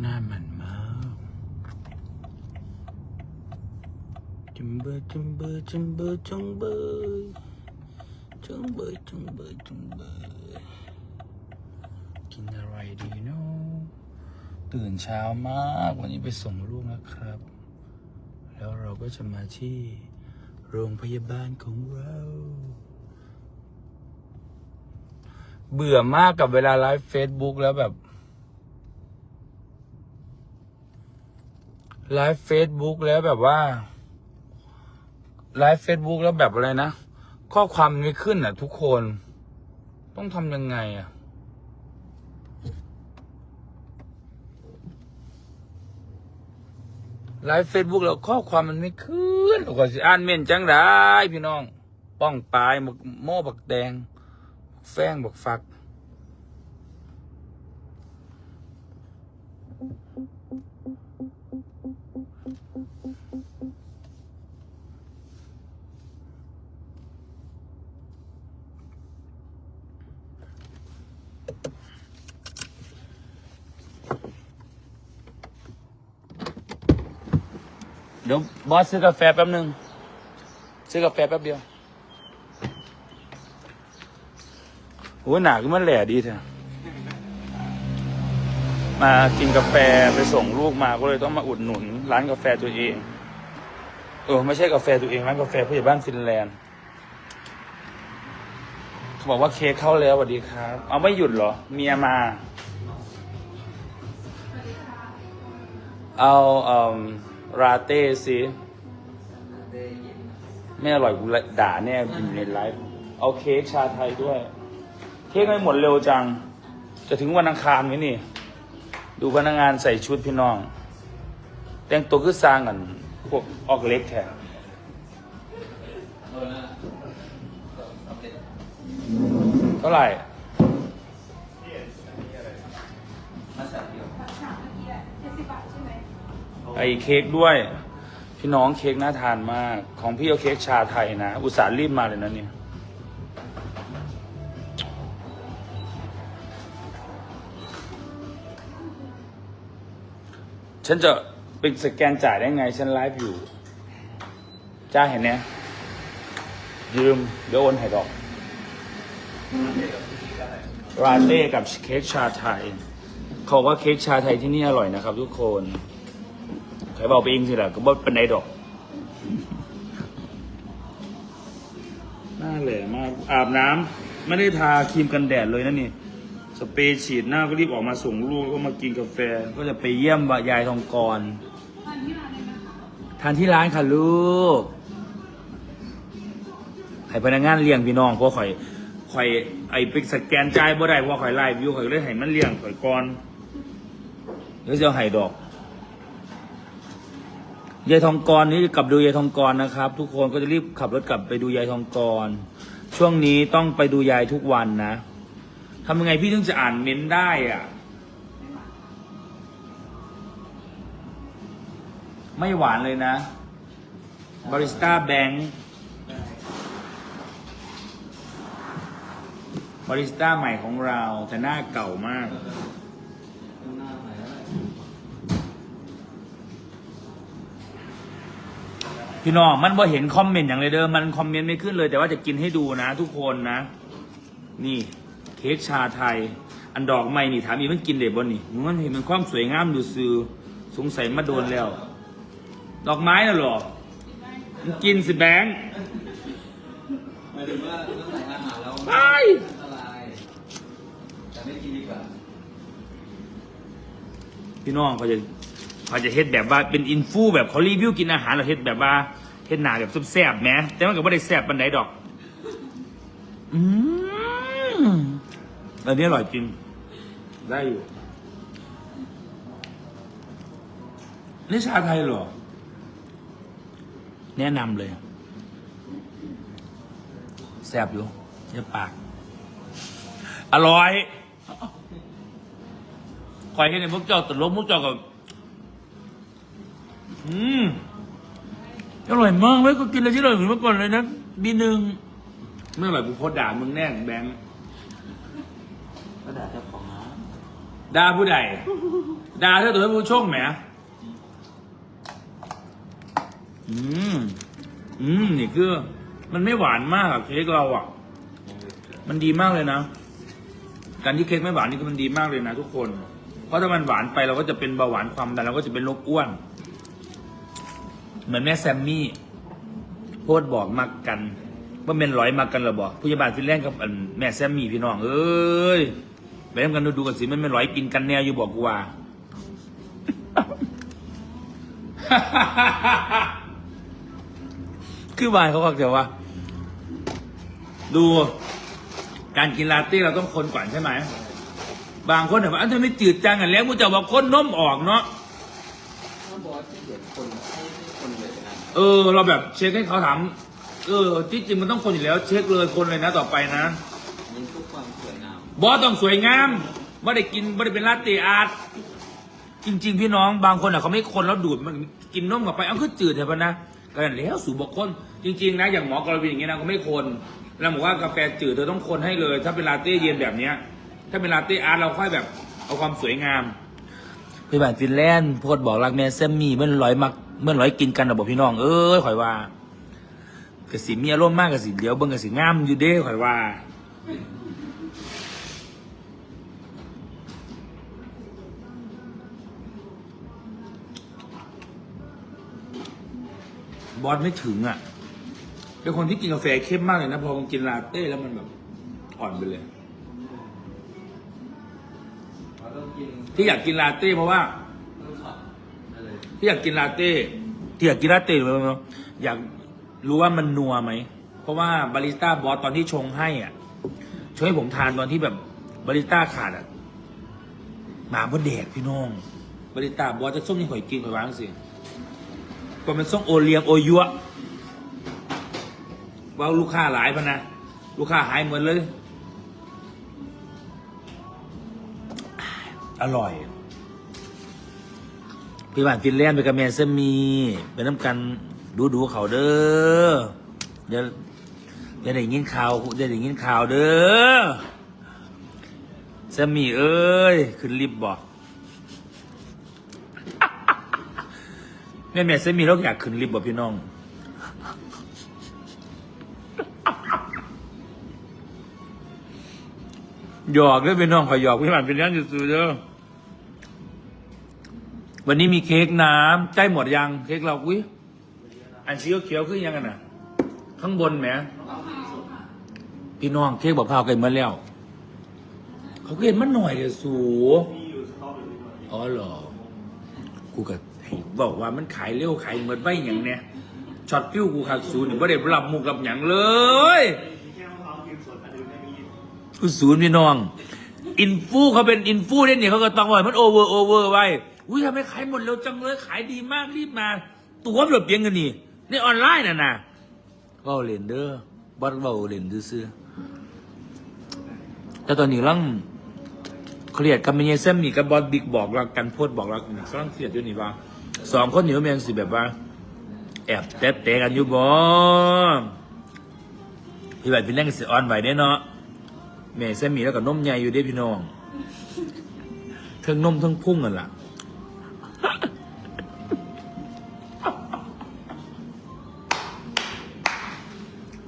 หน้ามันมากจุมเบอจุมเบอจุมเบอจุมเบอจุมเบอจุมเบอจุมเบอกินอะไรดีเนาะตื่นเช้ามากวันนี้ไปส่งลูกนะครับ แล้วเราก็จะมาที่โรงพยาบาลของเรา เบื่อมากกับเวลาไลฟ์เฟซบุ๊กแล้วแบบ ไลฟ์เฟซบุ๊กแล้วแบบว่าไลฟ์เฟซบุ๊กแล้วแบบอะไรนะ ข้อความไม่ขึ้นอะ ทุกคน ต้องทำยังไงอะไลฟ์เฟซบุ๊กแล้วข้อความมันไม่ขึ้นก็สิอ่านเม่นจังได้พี่น้อง ป้องปลายบักโม่บักแดง แฟงบักฟัก บอสซื้อกาแฟแป๊บหนึ่งซื้อกาแฟแป๊บเดียวโอ้ยหนาขึ้นมันแหล่ดีเถอะมากินกาแฟไปส่งลูกมาก็เลยต้องมาอุดหนุน ร้านกาแฟตัวเอง เออไม่ใช่กาแฟตัวเองร้านกาแฟผู้ใหญ่บ้านฟินแลนด์เขาบอกว่าเค้กเข้าแล้วสวัสดีครับ เอาไม่หยุดเหรอ เมียมาเอาเอ่อ ราเต้สิไม่อร่อยกูด่าแน่กินในไลฟ์เอาเค้กชาไทยด้วย เค้กไม่หมดเร็วจัง จะถึงวันอังคารไหมนี่ ดูพนักงานใส่ชุดพี่น้อง แต่งตัวคือสร้างกันพวกออกเล็กแทนเท่าไหร่ ไอ้เค้กด้วย พี่น้องเค้กน่าทานมาก ของพี่เอาเค้กชาไทยนะ อุตส่าห์รีบมาเลยนะเนี่ยฉันจะเป็นสแกนจ่ายได้ไง ฉันไลฟ์อยู่ จ้าเห็นเนี่ยยืม เดี๋ยวโอนให้ดอกราเต้กับเค้กชาไทย เขาว่าเค้กชาไทยที่นี่อร่อยนะครับทุกคน ใครบอกไปเองสิล่ะก็บอกเป็นไดดอกน่าแหล่มากอาบน้ำไม่ได้ทาครีมกันแดดเลยนะนี่ สเปรย์ฉีดหน้าก็รีบออกมาส่งลูกแล้วก็มากินกาแฟ ก็จะไปเยี่ยมยายทองกรทานที่ร้านค่ะลูกให้พนักงานเลี้ยงพี่น้องเพราะข่อยข่อยไอ้ไปสแกนจ่ายบ่ได้เพราะข่อยไลฟ์อยู่ข่อยเลยให้มันเลี้ยงข่อยก่อนเดี๋ยวจะเอาให้ดอก ยายทองกรนี่กลับดูยายทองกรนะครับ ทุกคนก็จะรีบขับรถกลับไปดูยายทองกร ช่วงนี้ต้องไปดูยายทุกวันนะทำยังไงพี่ถึงจะอ่านเม้นต์ได้อะ ไม่หวานเลยนะบาริสต้าแบงค์บาริสต้าใหม่ของเราแต่หน้าเก่ามาก พี่น้องมันบ่เห็นคอมเมนต์อย่างเลยเด้อมันคอมเมนต์ไม่ขึ้นเลย แต่ว่าจะกินให้ดูนะ ทุกคนนะ นี่เค้กชาไทย อันดอกไม้นี่ถามอีมันกินเด็บ่นี่มันเห็นมันความสวยงามดูซื้อสงสัยมาโดนแล้ว ดอกไม้น่ะเหรอมันกินสิแบงค์หมายถึงว่าถ้าใส่อาหารแล้วไปอันตรายแต่ไม่กินดีกว่าพี่น้องเขาจะ เขาจะเฮ็ดแบบว่าเป็นอินฟูแบบเขารีวิวกินอาหารเราเฮ็ดแบบว่าเฮ็ดหนาแบบแซ่บๆแหมแต่มันก็ไม่ได้แซ่บปันไดดอก อืมอันนี้อร่อยจริง ได้อยู่นี่ชาไทยเหรอ แนะนำเลย แซ่บอยู่เยี่ยปาก อร่อยคอยให้ในพวกเจ้าตลกพวกเจ้ากับ อืมอร่อยมากเลยก็กินอะไรที่อร่อยเหมือนเมื่อก่อนเลยนะบีหนึ่งไม่อร่อยกูโคตรด่ามึงแน่แบงค์ก็ด่าเจ้าของร้านดาผู้ใดดาเธอตัวผู้ชงแหมอืมอืมนี่คือ มันไม่หวานมากอะเค้กเราอะมันดีมากเลยนะการที่เค้กไม่หวานนี่คือมันดีมากเลยนะทุกคน เพราะถ้ามันหวานไปเราก็จะเป็นเบาหวานความดันเราก็จะเป็นโรคอ้วน เหมือนแม่แซมมี่โพดบอกมักกันว่าเป็นร้อยมักกันเหรอบอกผู้ใหญ่บ้านฟินแลนด์กับแม่แซมมี่พี่น้องเอ้ยไปเล่นกันดูดูกันสิมันเป็นร้อยกินกันแนวอยู่บอกกูว่าคือบ้านเขาบอก็จะว่า ดู การกินลาเต้เราต้องคนก่อนใช่ไหมบางคนแบบว่าอันเธอไมจืดจังอะแล้วกูจะบอกคนนมออกเนาะถ้าบอสที่ เออ เราแบบเช็คให้เขาถามเออที่จริงมันต้องคนอยู่แล้ว เช็คเลยคนเลยนะต่อไปนะมันทุกความสวยงามบอสต้องสวยงามไม่ได้กินไม่ได้เป็นลาเต้อาร์ตจริง ๆ พี่น้องบางคนอะเขาไม่คนแล้วดูดมันกินนมกับไปเอาคือจืดแต่ปะนะกันแล้วสู่บอกคนจริง ๆ นะ อย่างหมอกรวินอย่างเงี้ยนะเขาไม่คนแล้วบอกว่ากาแฟจืดเธอต้องคนให้เลย ถ้าเป็นลาเต้เย็นแบบเนี้ย ถ้าเป็นลาเต้อาร์ตเราค่อยแบบเอาความสวยงามพี่บ้านฟินแลนด์โพดบอกรักแม่แซมมี่เมื่อร้อยมัก เมื่อร้อยกินกันนะบอกพี่น้องเอ้ยข่อยว่ากสิมีอารมณ์มากกสิเดี๋ยวเบิ่งกสิงามอยู่เด้ข่อยว่าบอสไม่ถึงอะ เป็นคนที่กินกาแฟเข้มมากเลยนะ พอกินลาเต้แล้วมันแบบ อ่อนไปเลย ที่อยากกินลาเต้เพราะว่า ที่อยากกินลาเต้ที่อยากกินลาเต้หรือเปล่าอยากรู้ว่ามันนัวไหม เพราะว่าบาริสต้าบอสตอนที่ชงให้อะชงให้ผมทานตอนที่แบบบาริสต้าขาดอะหมาบนเด็กพี่น้อง บาริสต้าบอสจะส้มยังข่อยกินข่อยวางสิก็เป็นส้มโอเลียงโอยัวว่าลูกค้าหลายพะนะลูกค้าหายหมดเลย อร่อย พี่บ้านฟินแลนด์ไปกับแมนเซมีเป็นน้ำกันดูดูๆเขาเด้อเดี๋ยวเดี๋ยวได้ยินข่าวเดี๋ยวได้ยินข่าวเด้อเซมีเอ้ยขึ้นลิฟต์บอกแม่แม่เซมีเราอยากขึ้นลิฟต์บอกพี่น้องหยอกเด้อพี่น้องขอหยอกพี่บ้านฟินแลนด์อยู่ๆเด้อ วันนี้มีเค้กน้ำใกล้หมดยังเค้กเราอุ้ยอันสีเขียวขึ้นยังกันน่ะ ข้างบนแหมพี่น้องเค้กบอกพร้าวใกล้หมาแล้วเขาก็เห็นมันหน่อยเดียวสูอ๋อเหรอ กูก็บอกว่ามันขายเร็วขายเหมือนใบอย่างเนี้ยช็อตฟิวกูขาดศูนย์ไม่ได้รับมุกรับอย่างเลยกูศูนย์พี่น้อง อินฟูเขาเป็นอินฟูเนี่ยเขาก็ต้องว่ามันโอเวอร์โอเวอร์ไว้ อุ้ยทำไมขายหมดเร็วจังเลยขายดีมากรีบมา ตัวมันแบเพียงกันนี่ในออนไลน์น่ะนะเว่าเลนเด้อบอสเว่าเล่นซื่อแต่ตอนนี้ร่างเครียดกับเมเนเซมมีกับบอสบิ๊กบอกรักกันโพดบอกรักนี่กำลังเครียดอยู่นี่ว่าสองคนเหนี้มันยังสิแบบว่า แอบแตะเตะกันอยู่บ่พี่แบบพี่เล่นกันสิออนไหวได้เนาะแม่แซมมี่แล้วก็นมใหญ่อยู่เด้พี่น้องเทิงนมเทิงพุ่งกันล่ะ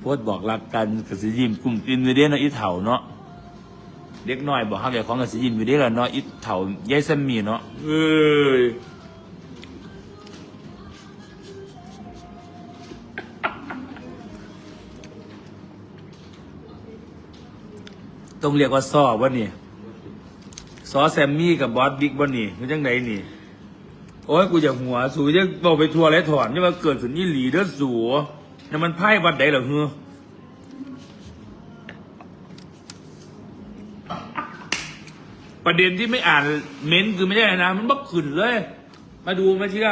โพดบอกรักกันกับสิยิ้มกลุ่มกินอยู่เด้เนาะอีเถ่าเนาะเด็กน้อยบอกฮักแกของกับสิยิ้มอยู่เด้ละเนาะอีเถ่ายายแซมมี่เนาะเอ้ยต้องเรียกว่าซอวะนี่ซอแซมมี่กับบอสบิ๊กวะนี่คือจังไหนนี่ โอ้ยกูอยากหัวสูจะบอกไปทัวร์ไรถอนนี่มาเกิดสุนนี่หลีเด้อสู นี่มันไพ่วัดใดเหรอเฮือประเด็นที่ไม่อ่านเม้นต์คือไม่ใช่อะไรนะ มันบักขึ้นเลย มาดูมาเชื่อ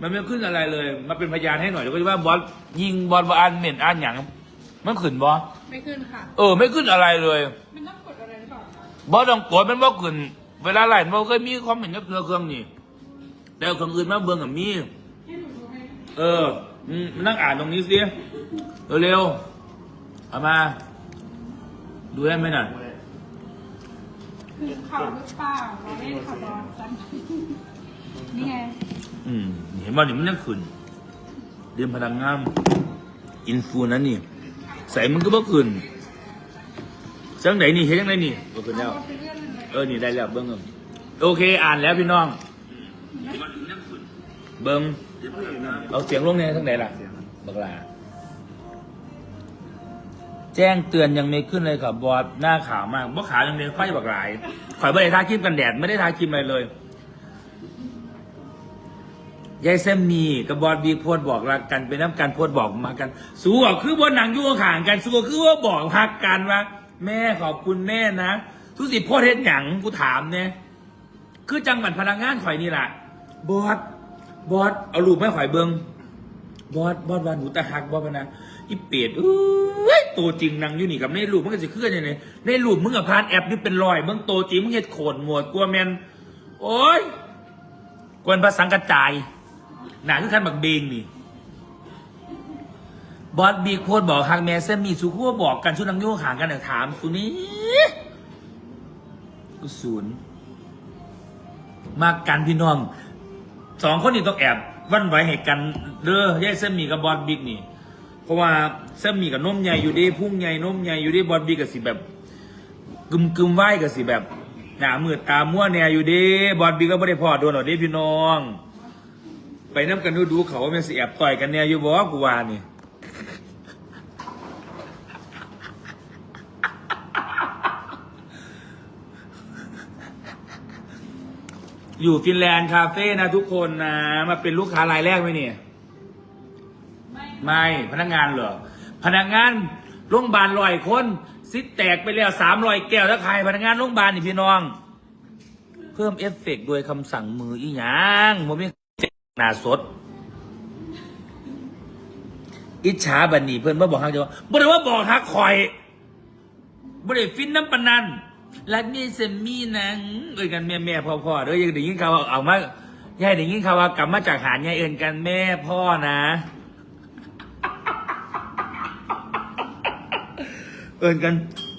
มันไม่ขึ้นอะไรเลย มาเป็นพยานให้หน่อยเดี๋ยวก็จะว่าบอสยิงบอสบอ่านเม้นต์อ่านอย่างมันขึ้นบอสไม่ขึ้นค่ะ เออ ไม่ขึ้นอะไรเลย มันต้องกดอะไรหรือเปล่าคะบอสต้องกดมันบอกขึ้น เวลาไล่มันบ่เคยมีความเห็นกับเครื่องเครื่องนี่แต่เอาเครื่องอื่นมาเบิ่งกับมีให้หนูดูให้ เออ อืมมานั่งอ่านตรงนี้สิเร็วๆเอามา ดูได้ไหมน่ะคือเขาหรือเปล่าเราเล่นขับบอลกันนี่ไงอืมเห็นว่านี่มันยังขึ้นเรียนพลังงานอินฟูนั้นนี่ ใส่มันก็บ่ขึ้นจังไหนนี่เห็นจังไหนนี่บ่ขึ้นแล้ว เอาไปเลื่อนเลยเออนี่ได้แล้วเบิ้งเอิ่มโอเค อ่านแล้วพี่น้องเบิ้ง เอาเสียงลงในทั้งไหนล่ะบักลาแจ้งเตือนยังไม่ขึ้นเลยครับบอสหน้าขาวมากบ่ขาวยังเดียวค่อยบักหลายข่อยไม่ได้ทาครีมกันแดดไม่ได้ทาครีมอะไรเลยยายเซมมีกับบอสบีโพดบอกรักกันเป็นน้ำกันโพดบอกมากัน สู้อะคือบนหนังยู่ห่างกัน สู้คือว่าบอกฮักกันว่า แม่ขอบคุณแม่นะทุสิโพดเฮ็ดหยังกูถามเนี่ยคือจังหวัดพลังงานข่อยนี่แหละบอส บอสเอารูปไม่ข่อยเบิงบอสบอสว่าหนูตาฮักบอสพะนะอีเป็ดเอ้ยโตจริงนางอยู่นี่กับในรูปมันก็จะเคลื่อนยังไงในรูปมึงกับพานแอปนี่เป็นรอยเบิ่งตัวจริงมึงเฮ็ดโขนหมวดกลัวแมนโอ้ยกวนภาษากระจายหนาคือคันบักเบงนี่บอสบีโคดบอกฮักแม่เซมมีสุขัวบอกกันชุดนังโยขางกันเดี๋ยวถามสุนี้กูศูนย์มากันพี่น้อง สองคนนี้ต้องแอบวันไหวให้กันเด้อยายเซมมีกับบอสบิ๊กนี่ เพราะว่าเซมมีกับนมใหญ่อยู่ดีพุ่งใหญ่นมใหญ่อยู่ดีบอสบิ๊กกับสิแบบกึมกึมไหวกับสิแบบหนามืดตามั่วแนวอยู่ดีบอสบิ๊กก็ไม่ได้พอโดนหรอกดิพี่น้อง ไปน้ำกันดูดูเขาว่ามันสิแอบต่อยกันเนี่ยอยู่บ่กูว่านี่ อยู่ฟินแลนด์คาเฟ่นะทุกคนนะ มาเป็นลูกค้ารายแรกไหมเนี่ย ไม่ไม่พนักงานเหรอ พนักงานโรงพยาบาลลอยคนซิดแตกไปแล้วสามรอยแก้วแล้วใครพนักงานโรงพยาบาลนี่พี่น้อง เพิ่มเอฟเฟกต์โดยคำสั่งมืออีหยังผมมีหนาสด อิจฉาบันนี่เพื่อนมาบอกฮักจะว่าบ่ได้ว่าบอกฮักคอยบ่ได้ฟินน้ำปนนัน รักนี่เซมมี่นังเอ้ยกันแม่แม่พ่อพ่อเด้อยังได้ยินข่าวว่าเอามายายได้ยินข่าวว่ากลับมาจากหาดยายเอินกันแม่พ่อนะ เอินกัน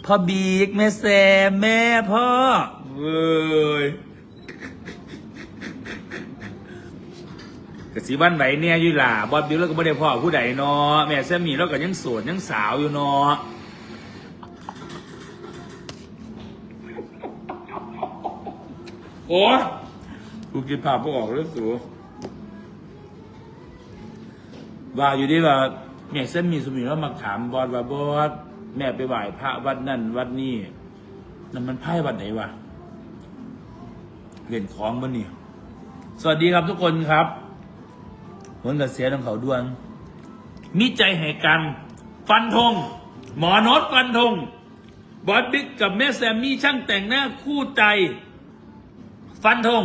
พ่อบิ๊กแม่แซมแม่พ่อเว้ยกสีบ้านไหนเนี่ยอยู่ล่ะบอสบิ๊กแล้วก็ไม่ได้พ่อผู้ใดเนาะแม่แซมมี่แล้วก็ยังโสดยังสาวอยู่เนาะ โอ้กูกินภาพพวกออกแล้วสูว่าอยู่ดีว่าแม่แซมมี่สมิงแล้วมาถามบอสว่าบอสแม่ไปไหว้พระวัดนั่นวัดนี่นั่นมันไพ่วัดไหนวะเล่นของมันนี่สวัสดีครับทุกคนครับผลกระเสียของเขาดวนมิใจให้กัน ฟันธงหมอโนตฟันธงบอสบิ๊กกับแม่แซมมี่ช่างแต่งหน้าคู่ใจ ฟันธง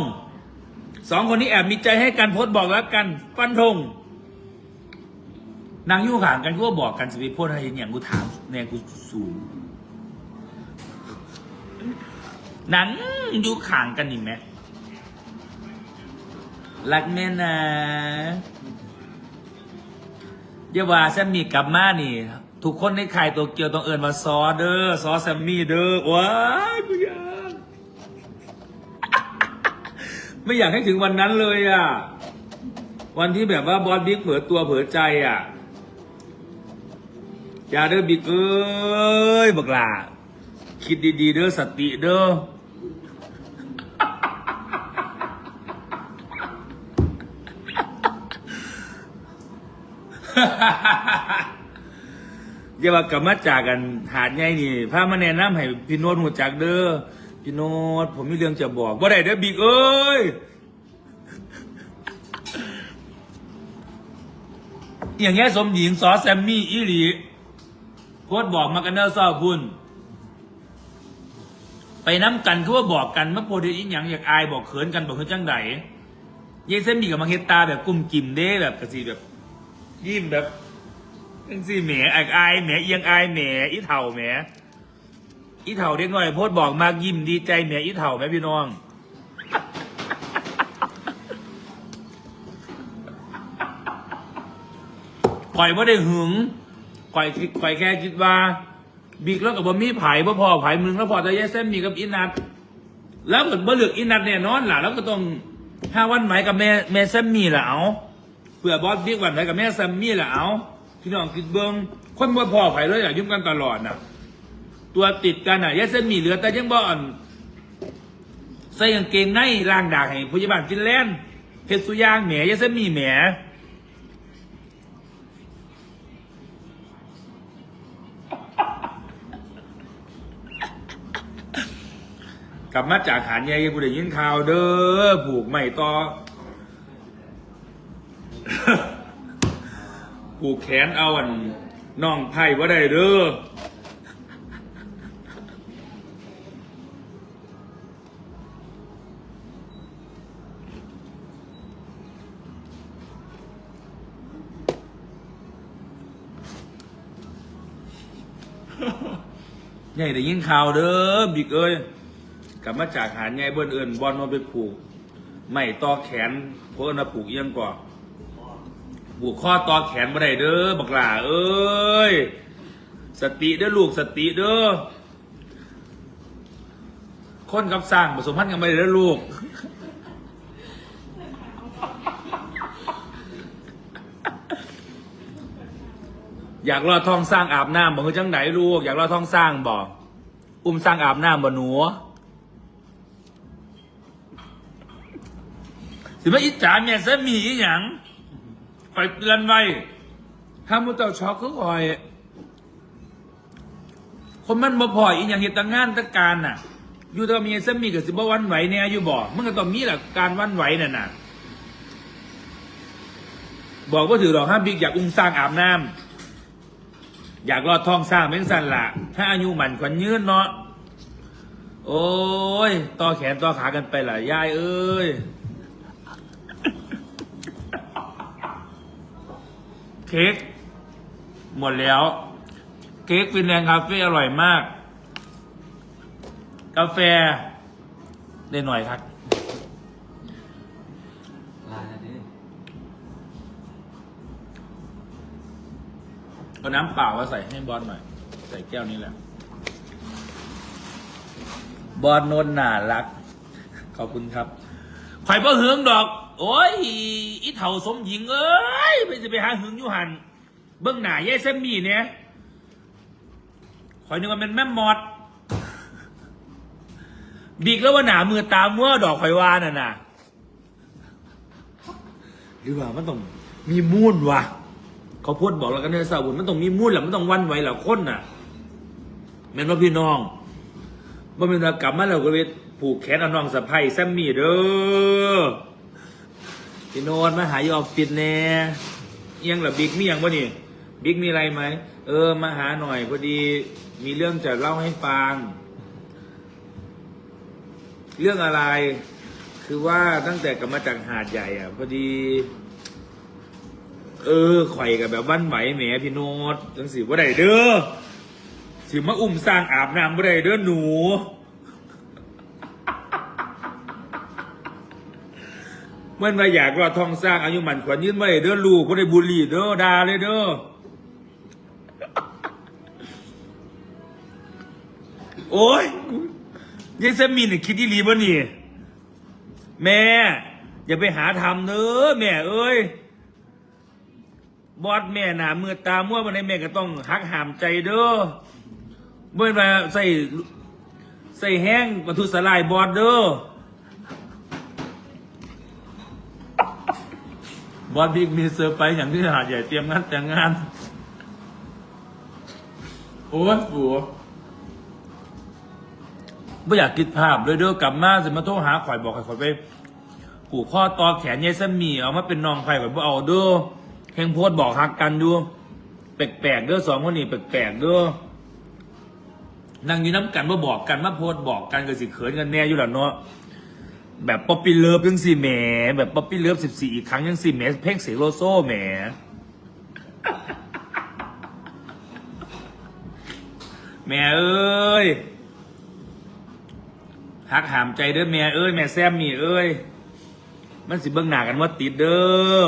สองคนนี้แอบมีใจให้กันโพสบอกรักกัน ฟันธงนางอยู่ห่างกันก็บอกกันสิไปโพสอะไรอย่างกูถามแน่กูสูงหนังอยู่ข่างกันนี่ไหมรักแม่นะเยวว่าแซมมี่กลับมานี่ ทุกคนในค่ายตัวเกียวต้องเอินมาซอเด้อซอแซมมี่เด้อว้าย ไม่อยากให้ถึงวันนั้นเลยอะ วันที่แบบว่าบอสบิ๊กเผลอตัวเผลอใจอะอย่าเด้อบิ๊กเอ้ยบักลาคิดดีๆเด้อสติเด้ออย่าว่ากลับมาจากกันหาดใหญ่นี่พามาแนะนำให้พี่โนตหูจักเด้อ พี่โนตผมมีเรื่องจะบอกว่าได้เด้อบิ๊กเอ้ยอย่างเงี้ยสมหญิงสอแซมมี่อีหลีโคตรบอกมากันเด้อเศร้าคุณไปน้ำกันคือว่าบอกกันมาโพดอีหยังอยากอายบอกเขินกันบอกเขินจังไดเยเซมมี่กับมังเฮตตาแบบกุมกิมเด้แบบกระสีแบบ ยิ้มแบบจังสิแหมอายอายแหมเอียงอายแหมอีเถ่าแหม อีเถ่าเด็กน้อยโพดบอกมากยิ้มดีใจแหมอีเถ่าแหมพี่น้องข่อยว่าได้หึงข่อยคิดข่อยแค่คิดว่า บิ๊กแล้วกับบอมี่ไผ่บ่พอไผ่มึงแล้วพอจะแยกเส้นมีกับอินัทแล้วเกิดบ่เลือกอินัดแน่นอนล่ะแล้วก็ต้องห้าวันไหมกับแม่แม่แซมมี่ล่ะเอาเผื่อบอสบิ๊กวันไหมกับแม่แซมมี่ล่ะเอาพี่น้องคิดเบิ้งคนบ่พอไผ่เลยอะยุ่งกันตลอดน่ะ ตัวติดกันอะยายแซมมี่เหลือแต่ยังบ่อนใส่กางเกงในล่างดากให้พยาบาลฟินแลนเพชรสุยางแหมยายแซมมี่แหมกลับมาจากหารใหญ่กูได้ยินข่าวเด้อผูกไม่ต่อผูกแขนเอาอันน้องไผ่ว่าได้เด้อ หญ่ได้ยินข่าวเด้อบิ๊กเอ้ยกลับมาจากหาดใหญ่เบิ้นเอินบอลมาไปผูกไม่ต่อแขนเพราะว่าผูกเอียงก่อนผูกข้อต่อแขนมาได้เด้อบักหล่าเอ้ยสติเด้อลูกสติเด้อคนกับสร้างผสมพันธ์กันไปเด้อลูก อยากรอดท้องสร้างอาบน้ำบอกคือจังไหนลูก อยากรอดท้องสร้างบอกอุ้มสร้างอาบน้ำบ่หนูสิมาอิจฉาแม่ซะมีอีหยังไปเตือนไว้ถ้ามุตเจ้าช็อกก็คอย คนมันบ่พออีหยังเหตุต่างงานต่างการน่ะ อยู่ตัวมีซะมีกับสิบ่วันไหวแน่อยู่บ่มันก็ต้องมีแหละการวันไหวน่ะน่ะบอกว่าถือหรอกห้ามบิ๊กอยากอุ้มสร้างอาบน้ำ อยากรอดท้องสร้างเป็นสันละถ้าอายุหมันขวัญยืนเนาะโอ้ยต่อแขนต่อขากันไปล่ะยายเอ้ยเค้กหมดแล้ว เค้กฟินแลนด์คาเฟ่อร่อยมาก กาแฟ ได้หน่อยครับ ลายอันนี้ เอาน้ำเปล่ามาใส่ให้บอลหน่อย ใส่แก้วนี้แหละ บอลนนน่ารัก ขอบคุณครับข่อยบ่หึงดอก โอ้ย อีเถ่าสมหญิงเอ้ยไปจะไปหาหึงอยู่หัน เบื้องหน้าเย่เซมมี่เนี่ยข่อยนึกว่าเป็นแม่มอด บีกแล้วว่าหนามือตามัวดอกข่อยว่าน่ะนะหรือว่ามันต้องมีมูลวะ เขาพูดบอกแล้วกันเนี่ยสาวบุญมันต้องมีมูลแหละมันต้องวันไหวแหละคนน่ะแม่นว่าพี่น้องบ่เป็นากลับมาแล้วก็เลยผูกแขนเอาน้องสะพ้ายแซมมี่เด้อพี่โนนมาหายออฟฟิศแน่เอียงหรอบิ๊กมีอย่างวะนี่บิ๊กมีอะไรไหมเออมาหาหน่อยพอดีมีเรื่องจะเล่าให้ฟัง เรื่องอะไร คือว่าตั้งแต่กลับมาจากหาดใหญ่อะ พอดี เออข่อยกับแบบวันไหวแหมพี่โนดจังสิว่าได้เด้อสิมาอุ้มสร้างอาบน้ำว่าได้เด้อหนู เมื่อมาอยากรอดทองสร้างอายุหมันขวัญยืนว่าได้เด้อลูกว่าได้บุหรี่เด้อดาเลยเด้อโอ้ยยายสมินน่ะคิดที่รีบ่นี่ แม่ อย่าไปหาทำเด้อแม่เอ้ย บอดแม่หนามือตามั่ววันนี้แม่ก็ต้องหักหามใจเด้อเมื่อมาใส่ใส่แห้งปทุสลายบอดเด้อบอดบิ๊กมีเซอร์ไพรส์อย่างที่หาดใหญ่เตรียมงานแต่งงาน โอ้ยผัวไม่อยากคิดภาพเลยเด้อกลับมาสิมาโทรหาข่อยบอกข่อยไปผูกข้อต่อแขนยายสมีเอามาเป็นน้องไข่ข่อยบ่เอาเด้อ เฮงโพดบอกหักกันดูแปลกๆเด้อสองคนนี้แปลกๆเด้อนั่งยู่น้ำกันว่าบอกกันมาโพดบอกกันก็สิเขินกันแน่อยู่แล้วเนาะแบบป๊อปปี้เลิฟยังสี่แหมแบบป๊อปปี้เลิฟสิบสี่อีกครั้งยังสี่แหมเพ่งเสียโลโซ่แหมแม่เอ้ยหักหามใจเด้อแม่เอ้ยแม่แซมมี่เอ้ย มันสิเบิ่งหน้ากันว่าติดเด้อ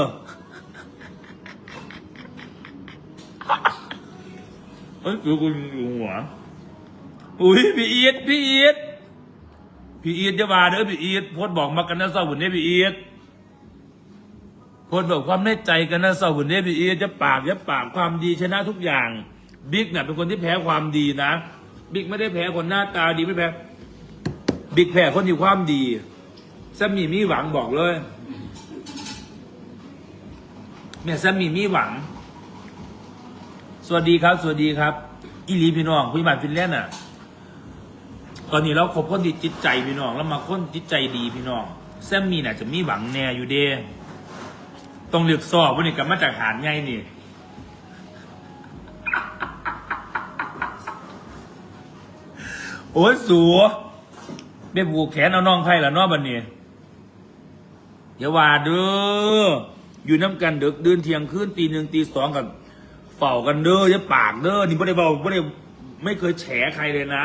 เอ้ยคือคุณอยู่หัวอุ้ยพี่อีทพี่อีทพี่อีทจะมาเด้อพี่อีทพสต์บอกมากันนะเศร้าหุ่นเนี่ยพี่อีทพสต์บอกความในใจกันนะเศร้าหุ่นเนี่ยพี่อีทจะปากจะปากความดีชนะทุกอย่างบิ๊กเนี่ยเป็นคนที่แพ้ความดีนะบิ๊กไม่ได้แพ้คนหน้าตาดีไม่แพ้บิ๊กแพ้คนที่ความดีสามีมีหวังบอกเลยแม่สามีมีหวัง สวัสดีครับ สวัสดีครับอีหลีพี่น้องคุยบานฟินแลนด์อะ ตอนนี้เราคบคนที่จิตใจพี่น้อง แล้วมาคนจิตใจดีพี่น้อง แซมมี่น่ะจะมีหวังแน่อยู่เด้ต้องเลือกสอบวันนี้กลับมาจากหารไงนี่โอ้ยสัวได้ผูแขนเอาน้องไพ่ละน้อบันนี้อย่าว่าเด้ออยู่น้ำกันเดึกเดินเที่ยงคืนตีหนึ่งตีสองกัน เฝ้ากันเด้ออย่าปากเด้อนี่ไม่ได้เบาไม่ได้ไม่เคยแฉใครเลยนะ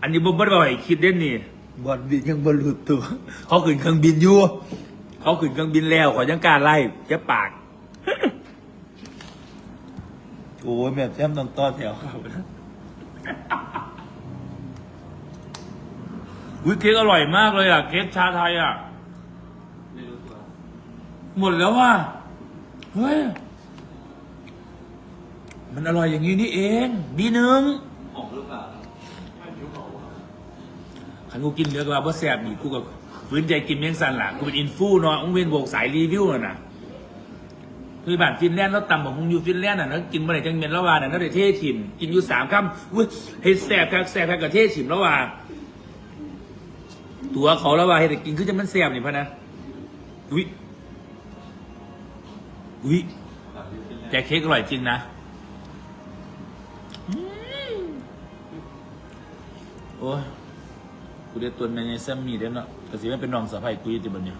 อันนี้บ่บ่ได้บอกให้คิดเด่นนี่บอลบินยังบอลหลุดตัว เขาขึ้นเครื่องบินอยู่เขาขึ้นเครื่องบินแล้วขอยังกล้ารไล่จะปากโอ้ยแม่แจ่มต้องต้อแถวเขานะวิเค้กอร่อยมากเลยอะ เค้กชาไทยอะไม่รู้ตัวหมดแล้วว่ะเฮ้ย มันอร่อยอย่างนี้นี่เองดีหนึ่งออกหรือเปล่าขันกูกินเหลือกว่าเพราะแซ่บนี่กูก็ฟื้นใจกินเมียงสันล่ะกูเป็นอินฟูเนาะมึงเป็นโบกสายรีวิวน่ะนะคือบ้านฟินแลนด์แล้วตำบอกมึงอยู่ฟินแลนด์น่ะแล้วกินเมื่อไหร่จังเมียนแล้วว่าน่ะแล้วได้เท่ถิ่มกินอยู่สามคำอุ้ยเฮ็ดแซ่บคักแซ่บคักกับเท่ถิ่มแล้วว่าตัวเขาแล้วว่าเฮ็ดให้กินคือจะมันแซ่บนี่พะนะอุ้ยอุ้ยแบบนี้เป็นไงแต่เค้กอร่อยจริงนะ อ้ยกูได้ตัวในในแซมมี่เด้เนาะแต่สิไม่เป็นน้องสะใภ้กูยี่ติบันเนี่ย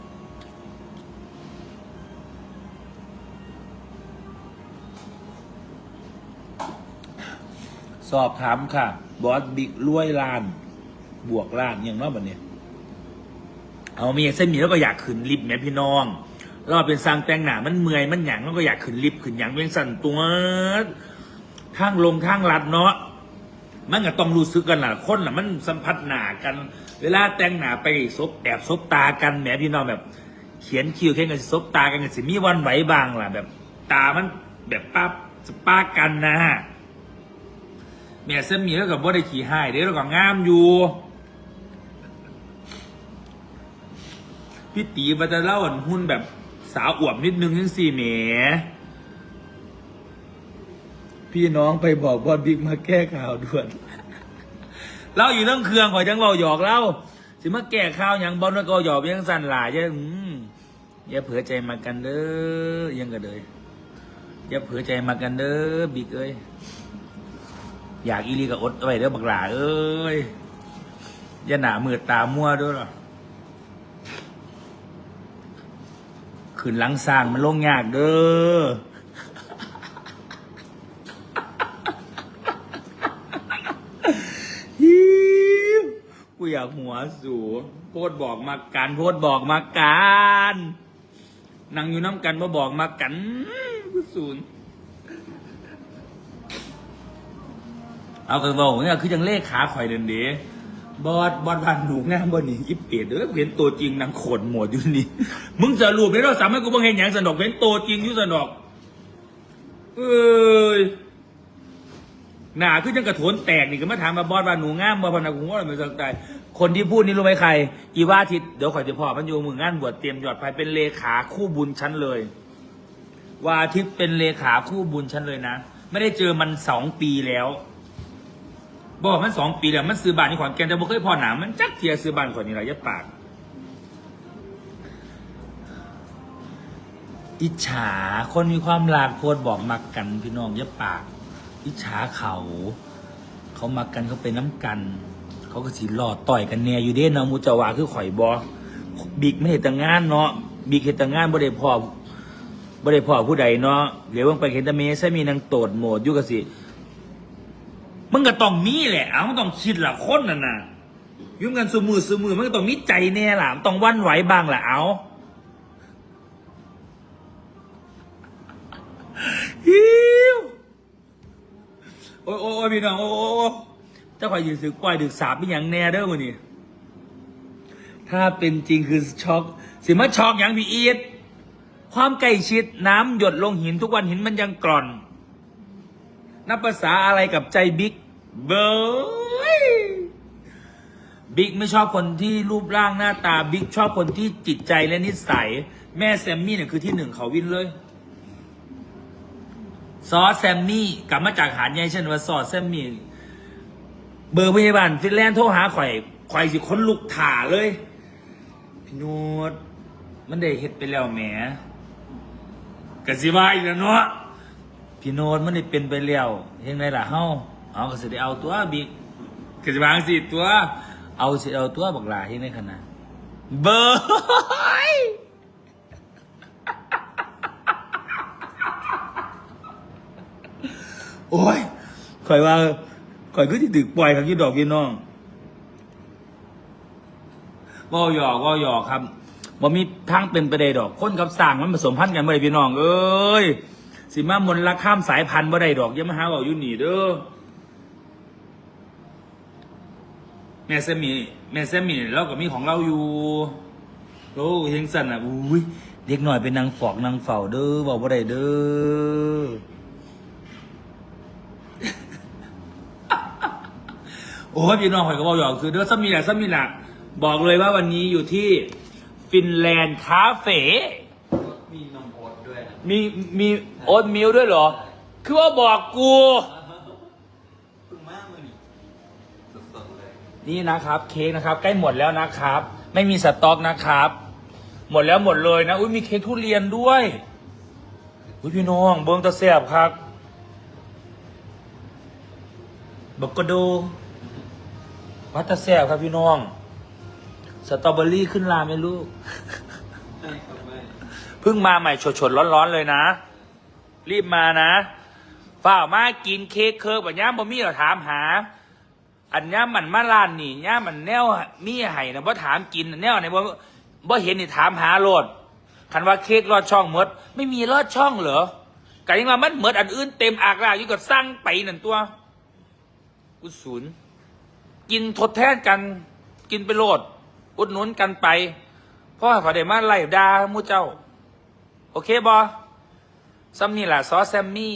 สอบถามค่ะ บอสบิ๊กรวยลาน บวกลานอย่างเนาะบันเนี่ยเอามีเส้นหมี่แล้วก็อยากขึ้นลิฟต์แม่พี่น้องเราเป็นสร้างแต่งหนามันเมื่อยมันหยังแล้วก็อยากขึ้นลิฟต์ขึ้นหยังเวียงสั่นตัวทางลงทางลัดเนาะ มันก็ต้องรู้สึกกันละคนละมันสัมผัสหนากัน เวลาแต่งหนาไปซบแอบซบตากันแหมพี่น้องแบบ เขียนคิ้วแค่กันซบตากันก็สิมีวันไหวบางล่ะ แบบ ตามันแบบป้าสปากันนะแม่เส้นมีแล้วกับว่าได้ขี่ให้เด้แล้วก็งามอยู่พี่ตีมันจะเล่าหุ้นแบบสาวอวบนิดนึงยังสี่แหม พี่น้องไปบอกบอลบิ๊กมาแก้ข่าวด่วนเล่าอยู่เรื่องเครื่องขอยจังเบาหยอกเล่าสิมาแก้ข่าวหยังบอลแล้วก็หยอกยังสั่นหลายยังอืมอย่าเผลอใจมากันเด้อยังกันเลยอย่าเผลอใจมากันเด้อบิ๊กเอ้ยอยากอีลีกับอดไว้เด้อบักหลาเอ้ยอย่าหนามือตามั่วด้วยหรอขึ้นหลังสร้างมันลงยากเด้อ ฮิว กูอยากหัวสูโพดบอกมากันโพดบอกมากันนั่งอยู่น้ำกันมาบอกมากันกูศูนเอากระบอกเนี่ยคือยังเลขขาข่อยเดินเดบอดบอดบ้านหนูงามบ่นี่อิปเปียดเด้อเห็นตัวจริงนางขนหมดอยู่นี่ มึงจะรูปได้เราสามารถกูบังเห็นอย่างสนอกเห็นตัวจริงอยู่สนอกเอ้ย หนาคือจังกระโถนแตกนี่ก็มาถามมาบอสว่าหนูงามบ่พนักงว่าอะไรไม่สนใจคนที่พูดนี่รู้ไหมใคร อีว่าทิตเดี๋ยวขอยจะพอมันอยู่มืองานบวชเตรียมยอดไปเป็นเลขาคู่บุญชั้นเลยวาทิตเป็นเลขาคู่บุญชั้นเลยนะ ไม่ได้เจอมันสองปีแล้ว บอกมันสองปีแล้วมันซื้อบ้านที่ขอนแก่นแต่บ่เคยพอหนามันจักเทียซื้อบ้านขอนนี่ไรยัดปากอิจฉาคนมีความรักโพดบอกมักกันพี่น้องยัดปาก อิจฉาเขา เขามากันเขาเป็นน้ำกัน เขาก็สิรอดต่อยกันแน่อยู่เด้เนาะมูจาวาคือข่อยบอบิ๊กไม่เห็นแต่งานเนาะบิ๊กเห็นแต่งานบ่ได้พอบ่ได้พอผู้ใดเนาะเดี๋ยวเบิ่งไปเห็นต่เมใช่มีนางโตดโหมดอยู่กสิมึงก็ต้องมีแหละเอามึงต้องคิดละคนน่ะนะยุ่งกันสมือสมือมันก็ต้องมีใจแน่ล่ะมันต้องวันไหวบ้างล่ะเอาฮิว โอ้ยโอ้ยพี่น้องโอ้ยโอ้เจ้าข่อยยืนสึกปล่อยดึกสาบเป็นอย่างแน่เด้อมือนี่ถ้าเป็นจริงคือช็อกสิมาช็อกอย่างพี่อีทความใกล้ชิดน้ำหยดลงหินทุกวันหินมันยังกร่อน นับภาษาอะไรกับใจบิ๊กเบยบิ๊กไม่ชอบคนที่รูปร่างหน้าตาบิ๊กชอบคนที่จิตใจและนิสัย แม่แซมมี่เนี่ยคือที่หนึ่งเขาวินเลย ซอสแซมมี่กลับมาจากหาดใหญ่เช่นว่าซอสแซมมี่ เบอร์พยาบาลฟินแลนด์โทรหาข่อยข่อยสิคนลุกถ่าเลย พี่โนดมันได้เฮ็ดไปแล้วแหมกสิว่าอีกแล้วเนาะพี่โนดมันได้เป็นไปแล้วเฮ็ดไงล่ะเฮาเอาก็สิได้เอาตัวบิ๊กกสิว่าจังสิตัว เอาสิเอาตัวบักหลาเฮ็ดในขนาดเบอร์ โอ้ยข่อยว่าข่อยก็ที่ตึกปล่อยครับยี่ดอกยี่น้องว่าหยอกว่าหยอกครับว่มีทางเป็นปได้ดอก คนกับสร้างมันผสมพันธุ์กันบ่ได้พี่น้อง เอ้ยสิมามนละข้ามสายพันธุ์บ่ได้ดอกย่ามาหาเอาอยู่นี่เด้อแม่เซมีแม่เซมีเราก็มีของเราอยู่โอ้เฮงสันอะอุ้ยเด็กหน่อยเป็นนางฝอกนางเฝ้าเด้อบอกบ่ได้เด้อ โอ้ยพี่น้องข่อยก็บอกหยอกคือเด้อซัมมีแหละซัมมีแหละบอกเลยว่าวันนี้อยู่ที่ฟินแลนด์คาเฟ่มีนมโอ๊ตด้วยนะมีมีโอ๊ตมิลด้วยเหรอ คือว่าบอกกูเพิ่งมากเลยนี่สดๆเลยนี่นะครับ เค้กนะครับ ใกล้หมดแล้วนะครับ ไม่มีสต็อกนะครับ หมดแล้วหมดเลยนะอุ้ยมีเค้กทุเรียนด้วยอุ้ยพี่น้องเบิ้งตะเสียบครับบักกะโด วัดตะเสียบครับพี่น้อง สตรอเบอรี่ขึ้นลาไหมลูกใช่ครับไม่เพิ่งมาใหม่สดๆร้อนๆเลยนะ รีบมานะฝ้าวมากินเค้กเคิร์กแบบนี้บ่มีเราถามหา อันนี้มันมาลานนี่ย่ามันแนวมีไห้นะบ่ถามกินแนวไหนบ่บ่เห็นนี่ถามหาโลดคันว่าเค้กรอดช่องหมด ไม่มีรอดช่องเหรอกันยังว่ามันเหมือนอันอื่นเต็มอากลากอยู่กับสร้างไปนั่นตัวอุดศูนย์ กินทดแทนกัน กินไปโลด อุดหนุนกันไปเพราะว่าเขาได้มาไล่ดาหมู่เจ้า โอเคบอซัมนี่แหละซอสแซมมี่